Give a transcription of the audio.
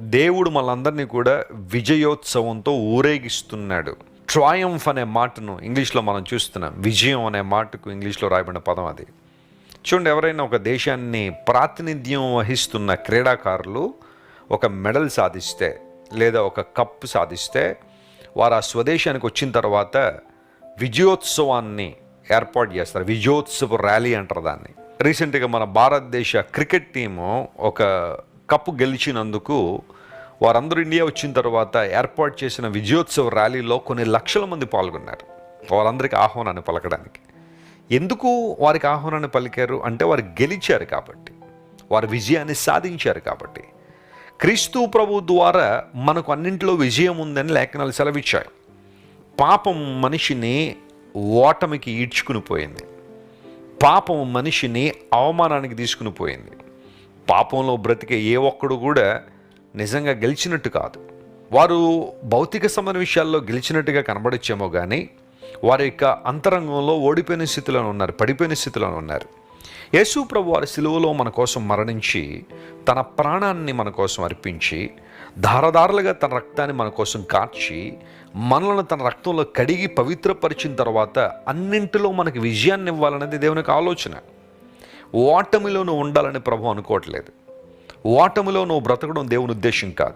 దేవుడు మనందరినీ కూడా విజయోత్సవంతో ఊరేగిస్తున్నాడు. ట్రాయంఫ్ అనే మాటను ఇంగ్లీష్లో మనం చూస్తున్నాం. విజయం అనే మాటకు ఇంగ్లీష్లో రాయబడిన పదం అది. చూడండి ఎవరైనా ఒక దేశాన్ని ప్రాతినిధ్యం వహిస్తున్న క్రీడాకారులు ఒక మెడల్ సాధిస్తే లేదా ఒక కప్ సాధిస్తే వారు ఆ స్వదేశానికి వచ్చిన తర్వాత విజయోత్సవాన్ని ఏర్పాటు చేస్తారు. విజయోత్సవ ర్యాలీ అంటారు దాన్ని. రీసెంట్గా మన భారతదేశ క్రికెట్ టీము ఒక కప్పు గెలిచినందుకు వారందరూ ఇండియా వచ్చిన తర్వాత ఏర్పాటు చేసిన విజయోత్సవ ర్యాలీలో కొన్ని లక్షల మంది పాల్గొన్నారు. వారందరికీ ఆహ్వానాన్ని పలకడానికి. ఎందుకు వారికి ఆహ్వానాన్ని పలికారు? అంటే వారు గెలిచారు కాబట్టి. వారు విజయాన్ని సాధించారు కాబట్టి. క్రీస్తు ప్రభు ద్వారా మనకు అన్నింటిలో విజయం ఉందని లేఖనాలు సెలవిచ్చాయి పాపం మనిషిని ఓటమికి ఈడ్చుకుని పోయింది. పాపం మనిషిని అవమానానికి తీసుకుని పోయింది. పాపంలో బ్రతికే ఏ ఒక్కడు కూడా నిజంగా గెలిచినట్టు కాదు. వారు భౌతిక సంబంధ విషయాల్లో గెలిచినట్టుగా కనబడొచ్చేమో కానీ వారి యొక్క అంతరంగంలో ఓడిపోయిన స్థితిలో ఉన్నారు పడిపోయిన స్థితిలో ఉన్నారు. యేసు ప్రభు వారి సిలువలో మన కోసం మరణించి తన ప్రాణాన్ని మన కోసం అర్పించి ధారధారలుగా తన రక్తాన్ని మన కోసం కార్చి మనలను తన రక్తంలో కడిగి పవిత్రపరిచిన తర్వాత అన్నింటిలో మనకి విజయాన్ని ఇవ్వాలనేది దేవునికి ఆలోచన. ఓటమిలో నువ్వు ఉండాలని ప్రభు అనుకోవట్లేదు. ఓటమిలో నువ్వు బ్రతకడం దేవుని ఉద్దేశం కాదు.